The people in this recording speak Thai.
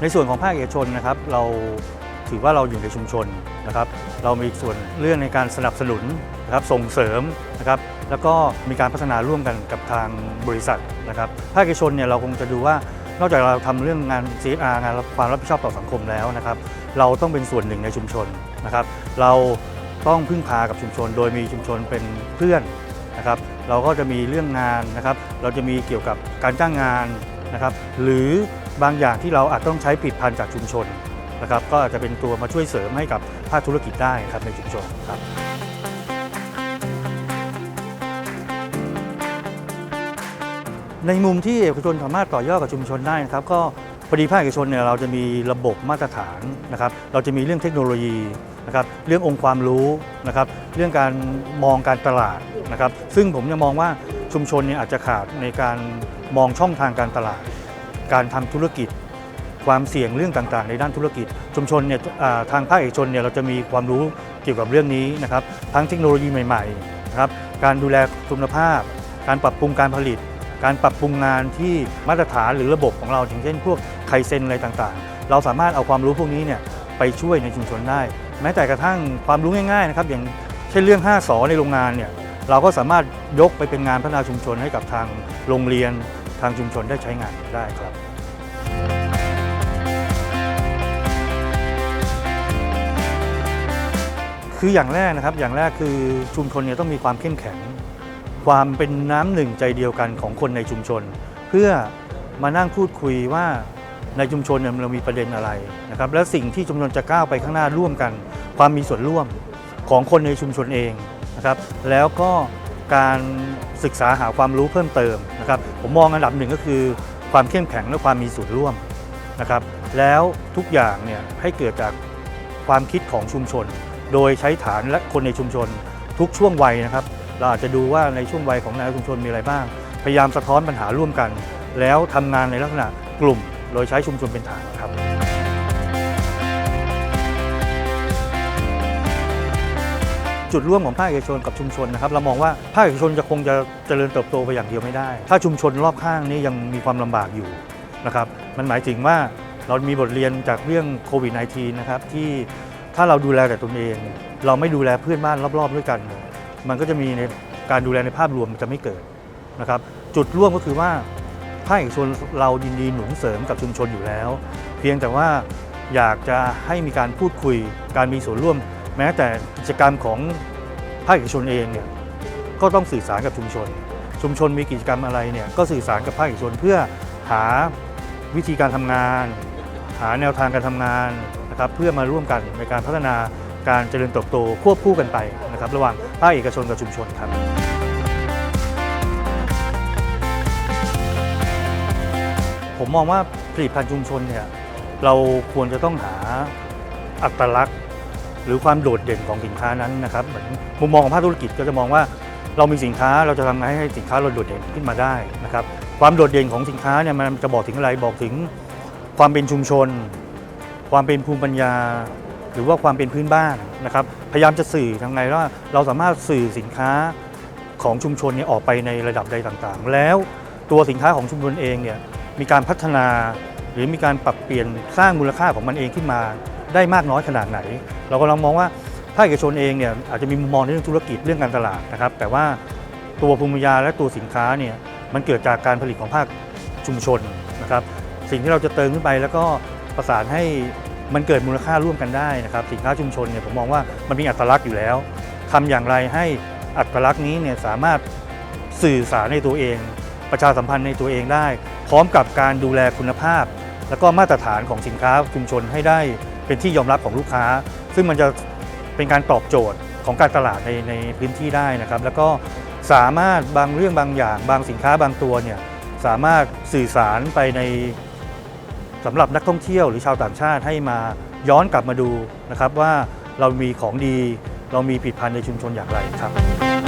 ในส่วนของภาคเอกชนนะครับ เราถือว่าเราอยู่ในชุมชนนะครับ เรามีส่วนเรื่องในการสนับสนุนนะครับส่งเสริมนะครับแล้วก็มีการพัฒนาร่วมกันกับทางบริษัทนะครับภาคเอกชนเนี่ยเราคงจะดูว่านอกจากเราทำเรื่องงาน CSR งานความรับผิดชอบต่อสังคมแล้วนะครับ เราต้องเป็นส่วนหนึ่งในชุมชนนะครับ เราต้องพึ่งพากับชุมชน โดยมีชุมชนเป็นเพื่อนนะครับ เราก็จะมีเรื่องงานนะครับ เราจะมีเกี่ยวกับการจ้างงาน นะครับหรือบางอย่างที่เราอาจต้องใช้ผลิดพันธ์จากชุมชนนะครับก็อาจจะเป็นตัวมาช่วยเสริมให้กับภาคธุรกิจได้ครับในชุมชนครับในมุมที่เอกชนสามารถต่อยอดกับชุมชนได้นะครับก็พอดีภาคเอกชนเนี่ยเราจะมีระบบมาตรฐานนะครับเราจะมีเรื่องเทคโนโลยีนะครับเรื่ององค์ความรู้นะครับเรื่องการมองการตลาดนะครับซึ่งผมจะมองว่า ชุมชนเนี่ยอาจจะขาดในการมองช่องทางการตลาด การทำธุรกิจ ความเสี่ยงเรื่องต่างๆ ในด้านธุรกิจ ชุมชนเนี่ยทางภาคเอกชนเนี่ยเราจะมีความรู้เกี่ยวกับเรื่องนี้นะครับ ทั้งเทคโนโลยีใหม่ๆนะครับการดูแลคุณภาพ การปรับปรุงการผลิต การปรับปรุงงานที่มาตรฐานหรือระบบของเราอย่างเช่น พวกไคเซนอะไรต่างๆ เราสามารถเอาความรู้พวกนี้เนี่ยไปช่วยในชุมชนได้ แม้แต่กระทั่งความรู้ง่ายๆนะครับอย่างเช่นเรื่อง 5สอในโรงงานเนี่ย เราก็สามารถยกไปเป็นงานพัฒนาชุมชนให้กับทางโรงเรียนทางชุมชนได้ใช้งานได้ครับคืออย่างแรกนะครับอย่างแรกคือชุมชนเนี่ยต้องมีความเข้มแข็ง ความเป็นน้ำหนึ่งใจเดียวกันของคนในชุมชน เพื่อมานั่งพูดคุยว่าในชุมชนเนี่ยเรามีประเด็นอะไรนะครับและสิ่งที่ชุมชนจะก้าวไปข้างหน้าร่วมกัน ความมีส่วนร่วมของคนในชุมชนเอง นะครับแล้วก็การศึกษาหาความรู้เพิ่มเติมนะครับผมมองอันดับหนึ่งก็คือความเข้มแข็งและความมีส่วนร่วมนะครับแล้วทุกอย่างเนี่ยให้เกิดจากความคิดของชุมชน โดยใช้ฐานและคนในชุมชนทุกช่วงวัยนะครับ เราอาจจะดูว่าในช่วงวัยของนายชุมชนมีอะไรบ้าง พยายามสะท้อนปัญหาร่วมกัน แล้วทำงานในลักษณะกลุ่ม โดยใช้ชุมชนเป็นฐานครับ จุดร่วมของภาคเอกชนกับชุมชนนะครับเรามองว่าภาคเอกชนจะคงจะเจริญเติบโตไปอย่างเดียวไม่ได้ ถ้าชุมชนรอบข้างนี้ยังมีความลำบากอยู่นะครับมันหมายถึงว่าเรามีบทเรียนจากเรื่องโควิด -19 นะครับที่ถ้าเราดูแลแต่ตนเอง เราไม่ดูแลเพื่อนบ้านรอบๆด้วยกัน มันก็จะมีในการดูแลในภาพรวมมันจะไม่เกิดนะครับจุดร่วมก็คือว่าภาคเอกชนเรายินดีหนุนเสริมกับชุมชนอยู่แล้ว เพียงแต่ว่าอยากจะให้มีการพูดคุยการมีส่วนร่วม แม้แต่กิจกรรมของภาคเอกชนเองเนี่ยก็ต้องสื่อสารกับชุมชน ชุมชนมีกิจกรรมอะไรเนี่ยก็สื่อสารกับภาคเอกชนเพื่อหาวิธีการทำงาน หาแนวทางการทำงานนะครับเพื่อมาร่วมกันในการพัฒนาการเจริญเติบโตควบคู่กันไปนะครับระหว่างภาคเอกชนกับชุมชนครับผมมองว่าผลิตภัณฑ์ชุมชนเนี่ยเราควรจะต้องหาอัตลักษณ์ หรือความโดดเด่นของสินค้านั้นนะครับเหมือนมุมมองของภาคธุรกิจก็จะมองว่าเรามีสินค้าเราจะทำไงให้สินค้าเราโดดเด่นขึ้นมาได้นะครับความโดดเด่นของสินค้าเนี่ยมันจะบอกถึงอะไรบอกถึงความเป็นชุมชน ความเป็นภูมิปัญญา หรือว่าความเป็นพื้นบ้านนะครับพยายามจะสื่อทำไงว่าเราสามารถสื่อสินค้าของชุมชนเนี่ยออกไปในระดับใดต่างๆ แล้วตัวสินค้าของชุมชนเองเนี่ยมีการพัฒนา หรือมีการปรับเปลี่ยนสร้างมูลค่าของมันเองขึ้นมา ได้มากน้อยขนาดไหน เรากำลังมองว่าภาคเอกชนเองเนี่ยอาจจะมีมุมมองในเรื่องธุรกิจเรื่องการตลาดนะครับ แต่ว่าตัวภูมิปัญญาและตัวสินค้าเนี่ยมันเกิดจากการผลิตของภาคชุมชนนะครับ สิ่งที่เราจะเติมขึ้นไปแล้วก็ประสานให้มันเกิดมูลค่าร่วมกันได้นะครับ สินค้าชุมชนเนี่ยผมมองว่ามันมีอัตลักษณ์อยู่แล้วทำอย่างไรให้อัตลักษณ์นี้เนี่ยสามารถสื่อสารในตัวเอง ประชาสัมพันธ์ในตัวเองได้ พร้อมกับการดูแลคุณภาพ แล้วก็มาตรฐานของสินค้าชุมชนให้ได้ เป็นที่ยอมรับของลูกค้า ซึ่งมันจะเป็นการตอบโจทย์ของการตลาดในในพื้นที่ได้นะครับ แล้วก็สามารถบางเรื่องบางอย่าง บางสินค้าบางตัวเนี่ยสามารถสื่อสารไปในสำหรับนักท่องเที่ยวหรือชาวต่างชาติให้มาย้อนกลับมาดูนะครับว่าเรามีของดีเรามีผลิตภัณฑ์ในชุมชนอย่างไรครับ